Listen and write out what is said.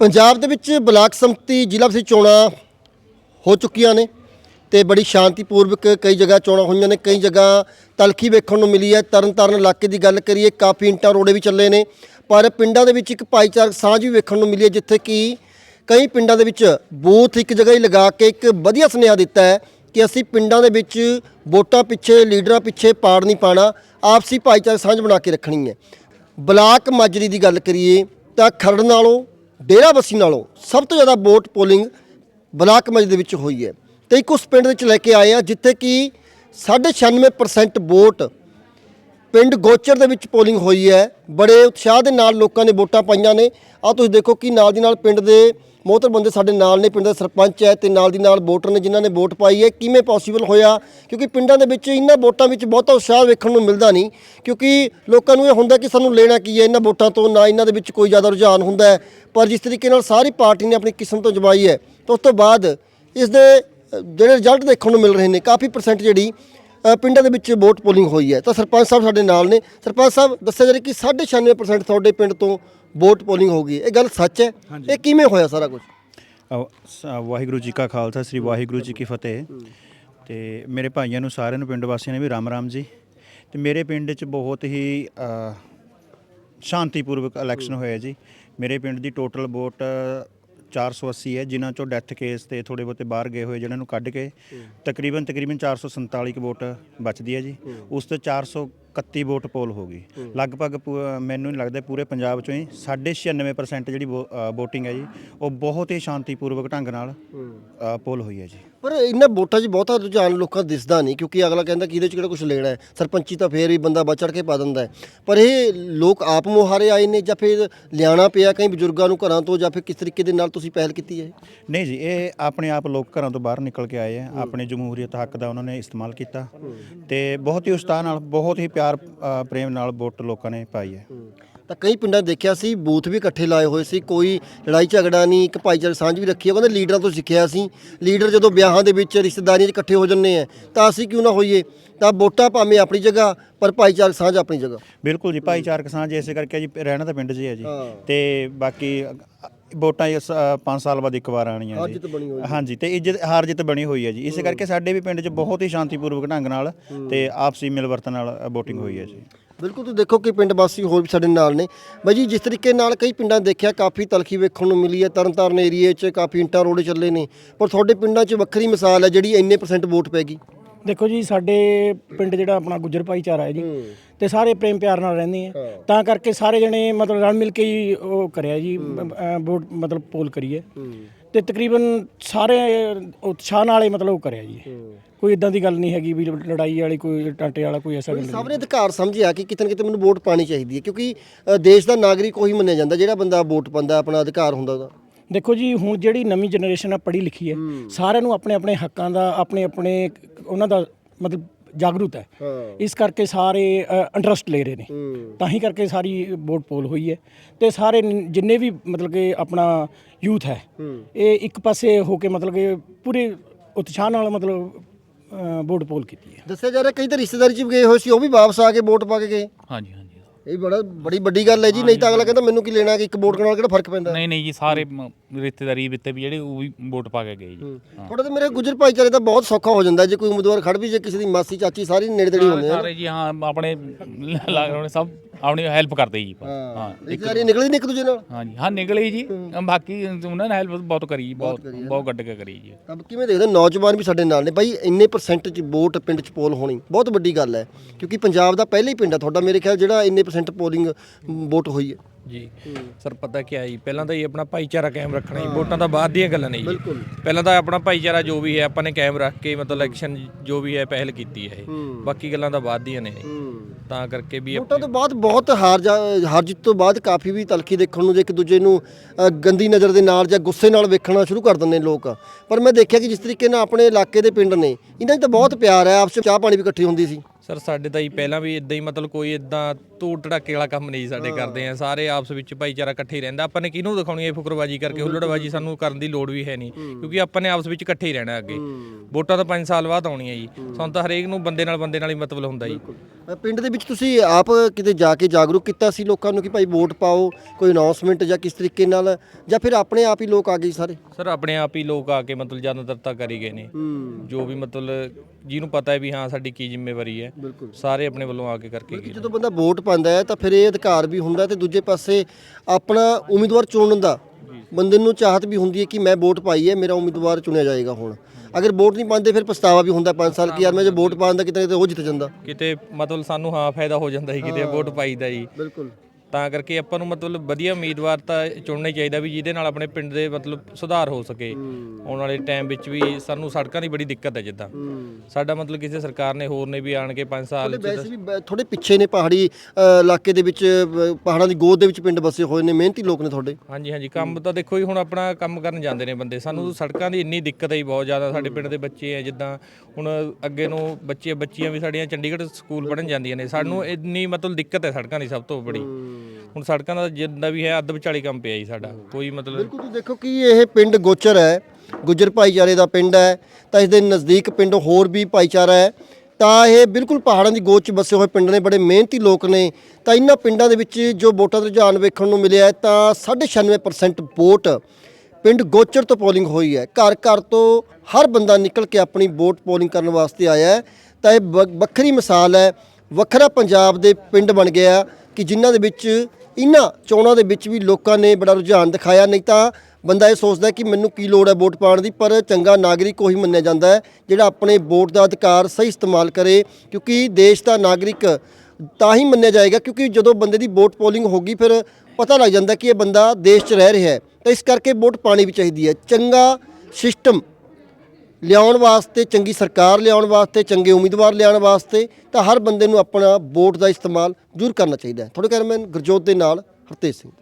ਪੰਜਾਬ ਦੇ ਵਿੱਚ ਬਲਾਕ ਸੰਮਤੀ ਜ਼ਿਲ੍ਹਾ ਪ੍ਰੀਸ਼ਦ ਚੋਣਾਂ ਹੋ ਚੁੱਕੀਆਂ ਨੇ ਤੇ ਬੜੀ ਸ਼ਾਂਤੀਪੂਰਵਕ ਕਈ ਜਗ੍ਹਾ ਚੋਣਾਂ ਹੋਈਆਂ ਨੇ, ਕਈ ਜਗ੍ਹਾ ਤਲਖੀ ਵੇਖਣ ਨੂੰ ਮਿਲੀ ਹੈ। ਤਰਨਤਾਰਨ ਇਲਾਕੇ ਦੀ ਗੱਲ ਕਰੀਏ, ਕਾਫੀ ਇੰਟਾ ਰੋੜੇ ਵੀ ਚੱਲੇ ਨੇ, ਪਰ ਪਿੰਡਾਂ ਦੇ ਵਿੱਚ ਇੱਕ ਭਾਈਚਾਰਕ ਸਾਂਝ ਵੀ ਵੇਖਣ ਨੂੰ ਮਿਲੀ ਹੈ, ਜਿੱਥੇ ਕਿ ਕਈ ਪਿੰਡਾਂ ਦੇ ਵਿੱਚ ਬੂਥ ਇੱਕ ਜਗ੍ਹਾ ਹੀ ਲਗਾ ਕੇ ਇੱਕ ਵਧੀਆ ਸੁਨੇਹਾ ਦਿੱਤਾ ਹੈ ਕਿ ਅਸੀਂ ਪਿੰਡਾਂ ਦੇ ਵਿੱਚ ਵੋਟਾਂ ਪਿੱਛੇ, ਲੀਡਰਾਂ ਪਿੱਛੇ ਪਾੜ ਨਹੀਂ ਪਾਣਾ, ਆਪਸੀ ਭਾਈਚਾਰਕ ਸਾਂਝ ਬਣਾ ਕੇ ਰੱਖਣੀ ਹੈ। ਬਲਾਕ ਮਾਜਰੀ ਦੀ ਗੱਲ ਕਰੀਏ ਤਾਂ ਖਰੜ ਨਾਲੋਂ ਡੇਰਾਬੱਸੀ ਨਾਲੋਂ ਸਭ ਤੋਂ ਜ਼ਿਆਦਾ ਵੋਟ ਪੋਲਿੰਗ ਬਲਾਕ ਮਾਜਰੀ ਦੇ ਵਿੱਚ ਹੋਈ ਹੈ। ਤੇ ਇੱਕ ਉਸ ਪਿੰਡ ਵਿੱਚ ਲੈ ਕੇ ਆਏ ਆ, ਜਿੱਥੇ ਕਿ 96% ਵੋਟ ਪਿੰਡ ਗੋਚਰ ਦੇ ਵਿੱਚ ਪੋਲਿੰਗ ਹੋਈ ਹੈ। ਬੜੇ ਉਤਸ਼ਾਹ ਦੇ ਨਾਲ ਲੋਕਾਂ ਨੇ ਵੋਟਾਂ ਪਾਈਆਂ ਨੇ। ਆ ਤੁਸੀਂ ਦੇਖੋ ਕਿ ਨਾਲ ਦੀ ਨਾਲ ਪਿੰਡ ਦੇ ਮੋਹਤਰ ਬੰਦੇ ਸਾਡੇ ਨਾਲ ਨੇ, ਪਿੰਡ ਦੇ ਸਰਪੰਚ ਹੈ ਤੇ ਨਾਲ ਦੀ ਨਾਲ ਵੋਟਰ ਨੇ ਜਿਨ੍ਹਾਂ ਨੇ ਵੋਟ ਪਾਈ ਹੈ। ਕਿਵੇਂ ਪੋਸੀਬਲ ਹੋਇਆ? ਕਿਉਂਕਿ ਪਿੰਡਾਂ ਦੇ ਵਿੱਚ ਇਹਨਾਂ ਵੋਟਾਂ ਵਿੱਚ ਬਹੁਤਾ ਉਤਸ਼ਾਹ ਵੇਖਣ ਨੂੰ ਮਿਲਦਾ ਨਹੀਂ। ਕਿਉਂਕਿ ਲੋਕਾਂ ਨੂੰ ਇਹ ਹੁੰਦਾ ਕਿ ਸਾਨੂੰ ਲੈਣਾ ਕੀ ਹੈ? ਇਹਨਾਂ ਵੋਟਾਂ ਤੋਂ ਨਾ ਇਹਨਾਂ ਦੇ ਵਿੱਚ ਕੋਈ ਜ਼ਿਆਦਾ ਰੁਝਾਨ ਹੁੰਦਾ ਹੈ। ਪਰ ਜਿਸ ਤਰੀਕੇ ਨਾਲ ਸਾਰੀ ਪਾਰਟੀ ਨੇ ਆਪਣੀ ਕਿਸਮ ਤੋਂ ਜਮਾਈ ਹੈ, ਤਾਂ ਉਸ ਤੋਂ ਬਾਅਦ ਇਸ ਦੇ ਜਿਹੜੇ ਰਿਜ਼ਲਟ ਦੇਖਣ ਨੂੰ ਮਿਲ ਰਹੇ ਨੇ, ਕਾਫੀ ਪਰਸੈਂਟ ਜਿਹੜੀ ਪਿੰਡਾਂ ਦੇ ਵਿੱਚ ਵੋਟ ਪੋਲਿੰਗ ਹੋਈ ਹੈ। ਤਾਂ ਸਰਪੰਚ ਸਾਹਿਬ ਸਾਡੇ ਨਾਲ ਨੇ। ਸਰਪੰਚ ਸਾਹਿਬ, ਦੱਸਿਆ ਜਾ ਰਿਹਾ ਕਿ 96% ਤੁਹਾਡੇ ਪਿੰਡ ਤੋਂ ਵੋਟ ਪੋਲਿੰਗ ਹੋ ਗਈ। ਇਹ ਗੱਲ ਸੱਚ ਹੈ? ਇਹ ਕਿਵੇਂ ਹੋਇਆ ਸਾਰਾ ਕੁਝ ਅਹ ਸ- ਵਾਹਿਗੁਰੂ ਜੀ ਕਾ ਖਾਲਸਾ ਸ੍ਰੀ ਵਾਹਿਗੁਰੂ ਜੀ ਕੀ ਫਤਿਹ। ਤੇ ਮੇਰੇ ਭਾਈਆਂ ਨੂੰ ਸਾਰਿਆਂ ਨੂੰ ਪਿੰਡ ਵਾਸੀਆਂ ਨੇ ਵੀ ਰਾਮ ਰਾਮ ਜੀ। ਤੇ ਮੇਰੇ ਪਿੰਡ 'ਚ ਬਹੁਤ ਹੀ ਅਹ, ਸ਼ਾਂਤੀਪੂਰਵਕ ਇਲੈਕਸ਼ਨ ਹੋਇਆ ਜੀ। ਮੇਰੇ ਪਿੰਡ ਦੀ ਟੋਟਲ ਵੋਟ 480 ਹੈ ਜਿਨ੍ਹਾਂ ਚੋਂ ਡੈਥ ਕੇਸ ਤੇ ਥੋੜੇ ਬਹੁਤੇ ਬਾਹਰ ਗਏ ਹੋਏ ਜਿਹਨਾਂ ਨੂੰ ਕੱਢ ਕੇ ਤਕਰੀਬਨ ਤਕਰੀਬਨ 447 ਕੁ ਵੋਟ ਬਚਦੀ ਹੈ ਜੀ। ਉਸ ਤੋਂ 431 ਵੋਟ ਪੋਲ ਹੋ ਗਈ। ਲਗਭਗ ਪੂ- ਮੈਨੂੰ ਨਹੀਂ ਲੱਗਦਾ ਪੂਰੇ ਪੰਜਾਬ ਚੋਂ ਹੀ 96% ਜਿਹੜੀ VOTING ਹੈ ਜੀ ਉਹ ਬਹੁਤ ਹੀ ਸ਼ਾਂਤੀਪੂਰਵਕ ਢੰਗ ਨਾਲ ਅ, ਪੋਲ ਹੋਈ ਹੈ ਜੀ। ਪਰ ਇਹਨਾਂ ਵੋਟਾਂ 'ਚ ਬਹੁਤਾ ਰੁਝਾਨ ਲੋਕਾਂ ਦਾ ਦਿਸਦਾ ਨਹੀਂ ਕਿਉਂਕਿ ਅਗਲਾ ਕਹਿੰਦਾ ਕਿ ਇਹਦੇ 'ਚ ਕਿਹੜਾ ਕੁਝ ਲੈਣਾ ਹੈ। ਸਰਪੰਚੀ ਤਾਂ ਫੇਰ ਵੀ ਬੰਦਾ ਬਚੜ ਕੇ ਪਾ ਦਿੰਦਾ ਹੈ। ਪਰ ਇਹ ਲੋਕ ਆਪ ਮੁਹਾਰੇ ਆਏ ਨੇ ਜਾਂ ਫਿਰ ਲਿਆਣਾ ਪਿਆ ਕਈ ਬਜ਼ੁਰਗਾਂ ਨੂੰ ਘਰਾਂ ਤੋਂ ਜਾਂ ਫਿਰ ਕਿਸ ਤਰੀਕੇ ਦੇ ਨਾਲ ਤੁਸੀਂ ਪਹਿਲ ਕੀਤੀ ਹੈ? ਨਹੀਂ ਜੀ ਇਹ ਆਪਣੇ ਆਪ ਲੋਕ ਘਰਾਂ ਤੋਂ ਬਾਹਰ ਨਿਕਲ ਕੇ ਆਏ ਆ ਆਪਣੇ ਜਮਹੂਰੀਅਤ ਹੱਕ ਦਾ ਉਹਨਾਂ ਨੇ ਇਸਤੇਮਾਲ ਕੀਤਾ। ਤੇ ਬਹੁਤ ਹੀ ਉਸਤਾਹ ਨਾਲ ਬਹੁਤ ਹੀ ਪਿਆਰ ਅ, ਪ੍ਰੇਮ ਨਾਲ ਵੋਟ ਲੋਕਾਂ ਨੇ ਪਾਈ ਹੈ। ਤਾਂ ਕਈ ਪਿੰਡਾਂ 'ਚ ਦੇਖਿਆ ਸੀ ਬੂਥ ਵੀ ਇਕੱਠੇ ਲਾਏ ਹੋਏ ਸੀ ਕੋਈ ਲੜਾਈ ਝਗੜਾ ਨਹੀਂ ਇੱਕ ਭਾਈਚਾਰਕ ਸਾਂਝ ਵੀ ਰੱਖੀ ਹੈ। ਕਹਿੰਦੇ ਲੀਡਰਾਂ ਤੋਂ ਸਿੱਖਿਆ ਸੀ। ਲੀਡਰ ਜਦੋਂ ਵਿਆਹਾਂ ਦੇ ਵਿੱਚ ਰਿਸ਼ਤੇਦਾਰੀਆਂ 'ਚ ਇਕੱਠੇ ਹੋ ਜੰਨੇ ਆ ਤਾਂ ਅਸੀਂ ਕਿਉਂ ਨਾ ਹੋਈਏ? ਤਾਂ ਵੋਟਾਂ ਭਾਵੇਂ ਆਪਣੀ ਜਗ੍ਹਾ ਪਰ ਭਾਈਚਾਰਕ ਸਾਂਝ ਆਪਣੀ ਜਗ੍ਹਾ। ਬਿਲਕੁਲ ਜੀ ਭਾਈਚਾਰਕ ਸਾਂਝ ਇਸੇ ਕਰਕੇ ਜੀ ਰਹਿਣਾ ਤਾਂ ਪਿੰਡ 'ਚ ਹੀ ਹੈ ਜੀ। ਹਾਂ। ਤੇ ਬਾਕੀ ਅ, ਵੋਟਾਂ ਇਸ 5 ਸਾਲ ਬਾਅਦ ਇੱਕ ਵਾਰ ਆਣੀਆਂ ਹਾਰ ਜੀ। ਜਿੱਤ ਬਣੀ ਹੋਈ ਹੈ। ਹਾਂਜੀ ਤੇ ਇੱਜ਼ਤ ਹਾਰ ਜਿੱਤ ਬਣੀ ਹੋਈ ਹੈ ਜੀ। ਇਸੇ ਕਰਕੇ ਸਾਡੇ ਵੀ ਪਿੰਡ 'ਚ ਬਹੁਤ ਹੀ ਸ਼ਾਂਤੀਪੂਰਵਕ ਢੰਗ ਨਾਲ ਤੇ ਆਪਸੀ ਮਿਲਵਰਤਨ ਨਾਲ VOTING ਹੋਈ ਹੈ ਜੀ। ਬਿਲਕੁਲ ਤੁਸੀਂ ਦੇਖੋ ਕਿ ਪਿੰਡ ਵਾਸੀ ਹੋਰ ਵੀ ਸਾਡੇ ਨਾਲ ਨੇ। ਬਾਈ ਜੀ ਜਿਸ ਤਰੀਕੇ ਨਾਲ ਕਈ ਪਿੰਡਾਂ ਦੇਖਿਆ ਕਾਫੀ ਤਲਖੀ ਵੇਖਣ ਨੂੰ ਮਿਲੀ ਹੈ। ਤਰਨਤਾਰਨ ਏਰੀਏ 'ਚ ਕਾਫੀ ਇੰਟਾ ਰੋਡ ਚੱਲੇ ਨੇ। ਪਰ ਤੁਹਾਡੇ ਪਿੰਡਾਂ 'ਚ ਵੱਖਰੀ ਮਿਸਾਲ ਹੈ ਜਿਹੜੀ ਇੰਨੇ ਪਰਸੈਂਟ ਵੋਟ ਪੈ ਗਈ? ਦੇਖੋ ਜੀ ਸਾਡੇ ਪਿੰਡ ਜਿਹੜਾ ਆਪਣਾ ਗੁੱਜਰ ਭਾਈਚਾਰਾ ਹੈ ਜੀ ਤੇ ਸਾਰੇ ਪ੍ਰੇਮ ਪਿਆਰ ਨਾਲ ਰਹਿੰਦੇ ਆ ਤਾਂ ਕਰਕੇ ਸਾਰੇ ਜਣੇ ਮਤਲਬ ਰਲ ਮਿਲ ਕੇ ਹੀ ਉਹ ਕਰਿਆ ਜੀ ਵੋਟ ਮਤਲਬ ਪੋਲ ਕਰੀਏ। ਤੇ ਤਕਰੀਬਨ ਸਾਰੇ ਉਤਸ਼ਾਹ ਨਾਲ ਹੀ ਮਤਲਬ ਉਹ ਕਰਿਆ ਜੀ। ਕੋਈ ਇਦਾਂ ਦੀ ਗੱਲ ਨਹੀਂ ਹੈਗੀ ਵੀ ਲੜਾਈ ਵਾਲੀ ਕੋਈ ਟਾਂਟੇ ਵਾਲਾ ਕੋਈ ਐਸਾ ਗੱਲ ਸਭ ਨੇ ਅਧਿਕਾਰ ਸਮਝਿਆ ਕਿ ਕਿਤੇ ਨਾ ਕਿਤੇ ਮੈਨੂੰ ਵੋਟ ਪਾਣੀ ਚਾਹੀਦੀ ਹੈ ਕਿਉਂਕਿ ਦੇਸ਼ ਦਾ ਨਾਗਰਿਕ ਉਹੀ ਮੰਨਿਆ ਜਾਂਦਾ ਜਿਹੜਾ ਬੰਦਾ ਵੋਟ ਪਾਉਂਦਾ ਆਪਣਾ ਅਧਿਕਾਰ ਹੁੰਦਾ ਉਹਦਾ। ਦੇਖੋ ਜੀ ਹੁਣ ਜਿਹੜੀ ਨਵੀਂ ਜਨਰੇਸ਼ਨ ਆ ਪੜ੍ਹੀ ਲਿਖੀ ਹੈ ਸਾਰਿਆਂ ਨੂੰ ਆਪਣੇ ਆਪਣੇ ਹੱਕਾਂ ਦਾ ਆਪਣੇ ਆਪਣੇ ਉਹਨਾਂ ਦਾ ਮਤਲਬ ਜਾਗਰੂਕ ਹੈ। ਇਸ ਕਰਕੇ ਸਾਰੇ ਇੰਟਰਸਟ ਲੈ ਰਹੇ ਨੇ। ਤਾਂ ਹੀ ਕਰਕੇ ਸਾਰੀ ਵੋਟ ਪੋਲ ਹੋਈ ਹੈ। ਤੇ ਸਾਰੇ ਜਿੰਨੇ ਵੀ ਮਤਲਬ ਕਿ ਆਪਣਾ ਯੂਥ ਹੈ ਇਹ ਇੱਕ ਪਾਸੇ ਹੋ ਕੇ ਮਤਲਬ ਕਿ ਪੂਰੇ ਉਤਸ਼ਾਹ ਨਾਲ ਮਤਲਬ ਵੋਟ ਪੋਲ ਕੀਤੀ ਹੈ। ਦੱਸਿਆ ਜਾ ਰਿਹਾ ਕਈ ਤਾਂ ਰਿਸ਼ਤੇਦਾਰੀ 'ਚ ਵੀ ਗਏ ਹੋਏ ਸੀ ਉਹ ਵੀ ਵਾਪਸ ਆ ਕੇ ਵੋਟ ਪਾ ਕੇ ਗਏ। ਹਾਂਜੀ ਹਾਂਜੀ। ਇਹ ਬੜਾ ਬੜੀ ਵੱਡੀ ਗੱਲ ਹੈ ਜੀ ਨਹੀਂ ਤਾਂ ਅਗਲਾ ਕਹਿੰਦਾ ਮੈਨੂੰ ਕੀ ਲੈਣਾ ਕਿ ਇੱਕ ਵੋਟ ਨਾਲ ਕਿਹੜਾ ਫ਼ਰਕ ਪੈਂਦਾ? ਨਹੀਂ ਨਹੀਂ ਜੀ ਸਾਰੇ ਮ- ਰਿਸ਼ਤੇਦਾਰੀ ਵਿੱਚ ਵੀ ਜਿਹੜੇ ਉਹ ਵੀ ਵੋਟ ਪਾ ਕੇ ਗਏ ਜੀ। ਥੋੜਾ ਤਾਂ ਮੇਰੇ ਗੁੱਜਰ ਭਾਈਚਾਰੇ ਦਾ ਬਹੁਤ ਸੌਖਾ ਹੋ ਜਾਂਦਾ ਜੇ ਕੋਈ ਉਮੀਦਵਾਰ ਖੜ ਵੀ ਜੇ ਕਿਸੇ ਦੀ ਮਾਸੀ ਚਾਚੀ ਸਾਰੀ ਨੇੜੇ ਤੇੜੇ ਹੁੰਦੇ ਆ ਸਾਰੇ ਜੀ ਹਾਂ ਆਪਣੇ ਲਾਗਣੇ ਸਭ ਆਪਣੀ ਹੈਲਪ ਕਰਦੇ ਜੀ ਹਾਂ। ਰਿਸ਼ਤੇਦਾਰੀ ਨਿਕਲਦੀ ਨਹੀਂ ਇੱਕ ਦੂਜੇ ਨਾਲ? ਹਾਂਜੀ ਹਾਂ ਨਿਕਲੇ ਜੀ। ਬਾਕੀ ਉਹਨਾਂ ਨੇ ਹੈਲਪ ਬਹੁਤ ਕਰੀ ਜੀ ਬਹੁਤ ਬਹੁਤ ਗੱਡ ਕੇ ਕਰੀ ਜੀ। ਤਾਂ ਕਿਵੇਂ ਦੇਖਦੇ? ਨੌਜਵਾਨ ਵੀ ਸਾਡੇ ਨਾਲ ਨੇ। ਬਾਈ ਇੰਨੇ ਪਰਸੈਂਟ ਚ ਵੋਟ ਪਿੰਡ ਚ ਪੋਲ ਹੋਣੀ ਬਹੁਤ ਵੱਡੀ ਗੱਲ ਹੈ। ਕਿਉਂਕਿ ਪੰਜਾਬ ਦਾ ਪਹਿਲਾ ਹੀ ਪਿੰਡ ਆ ਤੁਹਾਡਾ। ਮੇਰੇ ਖਿਆਲ ਜਿਹੜਾ ਇੰਨੇ ਪਰਸੈਂਟ ਪੋਲਿੰਗ ਵੋਟ ਹੋਈ ਹੈ। ਜੀ। ਸਰ ਪਤਾ ਕੀ ਹੈ ਜੀ ਪਹਿਲਾਂ ਤਾਂ ਇਹ ਆਪਣਾ ਭਾਈਚਾਰਾ ਕਾਇਮ ਰੱਖਣਾ ਜੀ ਵੋਟਾਂ ਤਾਂ ਬਾਅਦ ਦੀਆਂ ਗੱਲਾਂ ਨੇ ਜੀ। ਪਹਿਲਾਂ ਤਾਂ ਆਪਣਾ ਭਾਈਚਾਰਾ ਜੋ ਵੀ ਹੈ ਆਪਾਂ ਨੇ ਕਾਇਮ ਰੱਖ ਕੇ ਮਤਲਬ ਇਲੈਕਸ਼ਨ ਜੋ ਵੀ ਹੈ ਪਹਿਲ ਕੀਤੀ ਹੈ ਇਹ। ਬਾਕੀ ਗੱਲਾਂ ਤਾਂ ਬਾਅਦ ਦੀਆਂ ਨੇ ਤਾਂ ਕਰਕੇ ਵੀ ਵੋਟਾਂ ਤੋਂ ਬਾਅਦ ਬਹੁਤ ਹਾਰ ਹਾਰ ਜਿੱਤ ਤੋਂ ਬਾਅਦ ਕਾਫੀ ਵੀ ਤਲਖੀ ਦੇਖਣ ਨੂੰ ਜੇ ਇੱਕ ਦੂਜੇ ਨੂੰ ਗੰਦੀ ਨਜ਼ਰ ਦੇ ਨਾਲ ਜਾਂ ਗੁੱਸੇ ਨਾਲ ਵੇਖਣਾ ਸ਼ੁਰੂ ਕਰ ਦਿੰਦੇ ਲੋਕ। ਪਰ ਮੈਂ ਦੇਖਿਆ ਕਿ ਜਿਸ ਤਰੀਕੇ ਨਾਲ ਆਪਣੇ ਇਲਾਕੇ ਦੇ ਪਿੰਡ ਨੇ ਇਹਨਾਂ 'ਚ ਤਾਂ ਬਹੁਤ ਪਿਆਰ ਹੈ ਆਪਸ ਵਿੱਚ ਚਾਹ ਪਾਣੀ ਵੀ ਇਕੱਠੀ ਹੁੰਦੀ ਸੀ। ਸਰ ਸਾਡੇ ਤਾਂ ਜੀ ਪਹਿਲਾਂ ਵੀ ਇਦਾਂ ਹੀ ਮਤਲਬ ਕੋਈ ਇਦਾਂ ਧੂੜ ਧੜਾਕੇ ਵਾਲਾ ਕੰਮ ਨਹੀਂ ਸਾਡੇ ਕਰਦੇ ਆ। ਸਾਰੇ ਆਪਸ ਵਿੱਚ ਭਾਈਚਾਰਾ ਇਕੱਠੇ ਹੀ ਰਹਿੰਦਾ। ਆਪਾਂ ਨੇ ਕਿਹਨੂੰ ਦਿਖਾਉਣੀ ਹੈ ਫੁਕਰਬਾਜੀ ਕਰਕੇ? ਹੁੱਲੜਬਾਜੀ ਸਾਨੂੰ ਕਰਨ ਦੀ ਲੋੜ ਵੀ ਹੈ ਨਹੀਂ। ਕਿਉਂਕਿ ਆਪਾਂ ਨੇ ਆਪਸ ਵਿੱਚ ਇਕੱਠੇ ਹੀ ਰਹਿਣਾ ਅੱਗੇ। ਵੋਟਾਂ ਤਾਂ 5 ਸਾਲ ਬਾਅਦ ਆਉਣੀਆਂ ਜੀ। ਸਾਨੂੰ ਤਾਂ ਹਰੇਕ ਨੂੰ ਬੰਦੇ ਨਾਲ ਬੰਦੇ ਨਾਲ ਹੀ ਮਤਲਬ ਹੁੰਦਾ ਜੀ। ਪਿੰਡ ਦੇ ਵਿੱਚ ਤੁਸੀਂ ਆਪ ਕਿਤੇ ਜਾ ਕੇ ਜਾਗਰੂਕ ਕੀਤਾ ਸੀ ਲੋਕਾਂ ਨੂੰ ਕਿ ਭਾਈ ਵੋਟ ਪਾਓ ਕੋਈ ਅਨਾਉਂਸਮੈਂਟ ਜਾਂ ਕਿਸ ਤਰੀਕੇ ਨਾਲ ਜਾਂ ਫਿਰ ਆਪਣੇ ਆਪ ਹੀ ਲੋਕ ਆ ਗਏ ਸਾਰੇ? ਸਰ ਆਪਣੇ ਆਪ ਹੀ ਲੋਕ ਆ ਕੇ ਮਤਲਬ ਜ਼ਿਆਦਾਤਰ ਤਾਂ ਕਰੀ ਗਏ ਨੇ। ਹੂੰ। ਜੋ ਵੀ ਮਤਲਬ ਜਿਹਨੂੰ ਪਤਾ ਹੈ ਵੀ ਹਾਂ ਸਾਡੀ ਕੀ ਜ਼ਿੰਮੇਵਾਰੀ ਹੈ ਬਿਲਕੁਲ। ਸਾਰੇ ਆਪਣੇ ਵੱਲੋਂ ਆ ਕੇ ਕਰਕੇ ਗਏ ਜਦੋਂ ਬੰਦਾ ਵੋਟ ਪਾਉਂਦਾ ਹੈ ਤਾਂ ਫਿਰ ਇਹ ਅਧਿਕਾਰ ਵੀ ਹੁੰਦਾ ਤੇ ਦੂਜੇ ਪਾਸੇ ਆਪਣਾ ਉਮੀਦਵਾਰ ਚੁਣਨ ਦਾ ਬੰਦੇ ਨੂੰ ਚਾਹਤ ਵੀ ਹੁੰਦੀ ਹੈ ਕਿ ਮੈਂ ਵੋਟ ਪਾਈ ਹੈ ਮੇਰਾ ਉਮੀਦਵਾਰ ਚੁਣਿਆ ਜਾਏਗਾ ਹੁਣ। ਅਗਰ ਵੋਟ ਨਹੀਂ ਪਾਉਂਦੇ ਫਿਰ ਪਛਤਾਵਾ ਵੀ ਹੁੰਦਾ 5 ਸਾਲ ਕਿ ਯਾਰ ਮੈਂ ਜੇ ਵੋਟ ਪਾਉਂਦਾ ਕਿਤੇ ਕਿਤੇ ਉਹ ਜਿੱਤ ਜਾਂਦਾ। ਕਿਤੇ ਮਤਲਬ ਸਾਨੂੰ ਹਾਂ ਫਾਇਦਾ ਹੋ ਜਾਂਦਾ ਸੀ ਕਿਤੇ ਵੋਟ ਪਾਈਦਾ ਜੀ। ਬਿਲਕੁਲ। ਤਾਂ ਕਰਕੇ ਆਪਾਂ ਨੂੰ ਮਤਲਬ ਵਧੀਆ ਉਮੀਦਵਾਰ ਤਾਂ ਚੁਣਨਾ ਹੀ ਚਾਹੀਦਾ ਵੀ ਜਿਹਦੇ ਨਾਲ ਆਪਣੇ ਪਿੰਡ ਦੇ ਮਤਲਬ ਸੁਧਾਰ ਹੋ ਸਕੇ। ਆਉਣ ਵਾਲੇ ਟਾਈਮ ਵਿੱਚ ਵੀ ਸਾਨੂੰ ਸੜਕਾਂ ਦੀ ਬੜੀ ਦਿੱਕਤ ਹੈ ਜਿੱਦਾਂ। ਸਾਡਾ ਮਤਲਬ ਕਿਸੇ ਸਰਕਾਰ ਨੇ ਹੋਰ ਨੇ ਵੀ ਆਣ ਕੇ 5 ਸਾਲ ਚ ਵੈਸੇ ਵੀ ਬ- ਥੋੜੇ ਪਿੱਛੇ ਨੇ ਪਹਾੜੀ ਅ, ਇਲਾਕੇ ਦੇ ਵਿੱਚ ਅ, ਪਹਾੜਾਂ ਦੀ ਗੋਦ ਦੇ ਵਿੱਚ ਪਿੰਡ ਵਸੇ ਹੋਏ ਨੇ ਮਿਹਨਤੀ ਲੋਕ ਨੇ ਤੁਹਾਡੇ। ਹਾਂਜੀ ਹਾਂਜੀ ਕੰਮ ਤਾਂ ਦੇਖੋ ਜੀ ਹੁਣ ਆਪਣਾ ਕੰਮ ਕਰਨ ਜਾਂਦੇ ਨੇ ਬੰਦੇ। ਸਾਨੂੰ ਸੜਕਾਂ ਦੀ ਇੰਨੀ ਦਿੱਕਤ ਹੈ ਜੀ ਬਹੁਤ ਜ਼ਿਆਦਾ ਸਾਡੇ ਪਿੰਡ ਦੇ ਬੱਚੇ ਆ ਜਿੱਦਾਂ ਹੁਣ ਅੱਗੇ ਨੂੰ ਬੱਚੇ ਬੱਚੀਆਂ ਵੀ ਸਾਡੀਆਂ ਚੰਡੀਗੜ੍ਹ ਸਕੂਲ ਪੜ੍ਹਨ ਜਾਂਦੀਆਂ ਨੇ। ਸਾਨੂੰ ਇੰਨੀ ਮਤਲਬ ਦਿੱਕਤ ਹੈ ਸੜਕਾਂ ਦੀ ਸਭ ਤੋਂ ਬੜੀ। ਹੁਣ ਸੜਕਾਂ ਦਾ ਜਿੰਦਾ ਵੀ ਹੈ ਅੱਧ ਵਿਚਾਲੇ ਕੰਮ ਪਿਆ ਜੀ ਸਾਡਾ। ਕੋਈ ਮਤਲਬ ਬਿਲਕੁਲ ਤੁਸੀਂ ਦੇਖੋ ਕਿ ਇਹ ਪਿੰਡ ਗੋਚਰ ਹੈ ਗੁੱਜਰ ਭਾਈਚਾਰੇ ਦਾ ਪਿੰਡ ਹੈ ਤਾਂ ਇਸ ਦੇ ਨਜ਼ਦੀਕ ਪਿੰਡ ਹੋਰ ਵੀ ਭਾਈਚਾਰਾ ਹੈ। ਤਾਂ ਇਹ ਬਿਲਕੁਲ ਪਹਾੜਾਂ ਦੀ ਗੋਚ 'ਚ ਵਸੇ ਹੋਏ ਪਿੰਡ ਨੇ ਬੜੇ ਮਿਹਨਤੀ ਲੋਕ ਨੇ। ਤਾਂ ਇਹਨਾਂ ਪਿੰਡਾਂ ਦੇ ਵਿੱਚ ਜੋ ਵੋਟਾਂ ਦਾ ਰੁਝਾਨ ਵੇਖਣ ਨੂੰ ਮਿਲਿਆ ਹੈ ਤਾਂ 96% ਵੋਟ ਪਿੰਡ ਗੋਚਰ ਤੋਂ ਪੋਲਿੰਗ ਹੋਈ ਹੈ। ਘਰ ਘਰ ਤੋਂ ਹਰ ਬੰਦਾ ਨਿਕਲ ਕੇ ਆਪਣੀ ਵੋਟ ਪੋਲਿੰਗ ਕਰਨ ਵਾਸਤੇ ਆਇਆ ਹੈ। ਤਾਂ ਇਹ ਵ- ਵੱਖਰੀ ਮਿਸਾਲ ਹੈ ਵੱਖਰਾ ਪੰਜਾਬ ਦੇ ਪਿੰਡ ਬਣ ਗਿਆ ਕਿ ਜਿਨ੍ਹਾਂ ਦੇ ਵਿੱਚ ਇਹਨਾਂ ਚੋਣਾਂ ਦੇ ਵਿੱਚ ਵੀ ਲੋਕਾਂ ਨੇ ਬੜਾ ਰੁਝਾਨ ਦਿਖਾਇਆ। ਨਹੀਂ ਤਾਂ ਬੰਦਾ ਇਹ ਸੋਚਦਾ ਕਿ ਮੈਨੂੰ ਕੀ ਲੋੜ ਹੈ ਵੋਟ ਪਾਉਣ ਦੀ, ਪਰ ਚੰਗਾ ਨਾਗਰਿਕ ਉਹੀ ਮੰਨਿਆ ਜਾਂਦਾ ਹੈ, ਜਿਹੜਾ ਆਪਣੇ ਵੋਟ ਦਾ ਅਧਿਕਾਰ ਸਹੀ ਇਸਤੇਮਾਲ ਕਰੇ, ਕਿਉਂਕਿ ਦੇਸ਼ ਦਾ ਨਾਗਰਿਕ ਤਾਂ ਹੀ ਮੰਨਿਆ ਜਾਏਗਾ, ਕਿਉਂਕਿ ਜਦੋਂ ਬੰਦੇ ਦੀ ਵੋਟ ਪੋਲਿੰਗ ਹੋਗੀ ਫਿਰ ਪਤਾ ਲੱਗ ਜਾਂਦਾ ਕਿ ਇਹ ਬੰਦਾ ਦੇਸ਼ 'ਚ ਰਹਿ ਰਿਹਾ ਹੈ। ਤਾਂ ਇਸ ਕਰਕੇ ਵੋਟ ਪਾਣੀ ਵੀ ਚਾਹੀਦੀ ਹੈ। ਚੰਗਾ ਸਿਸਟਮ ਲਿਆਉਣ ਵਾਸਤੇ, ਚੰਗੀ ਸਰਕਾਰ ਲਿਆਉਣ ਵਾਸਤੇ, ਚੰਗੇ ਉਮੀਦਵਾਰ ਲਿਆਉਣ ਵਾਸਤੇ, ਤਾਂ ਹਰ ਬੰਦੇ ਨੂੰ ਆਪਣਾ ਵੋਟ ਦਾ ਇਸਤੇਮਾਲ ਜ਼ਰੂਰ ਕਰਨਾ ਚਾਹੀਦਾ ਹੈ। ਤੁਹਾਡੇ ਕੈਮਰਾਮੈਨ ਗੁਰਜੋਤ ਦੇ ਨਾਲ ਹਰਤੇਜ ਸਿੰਘ।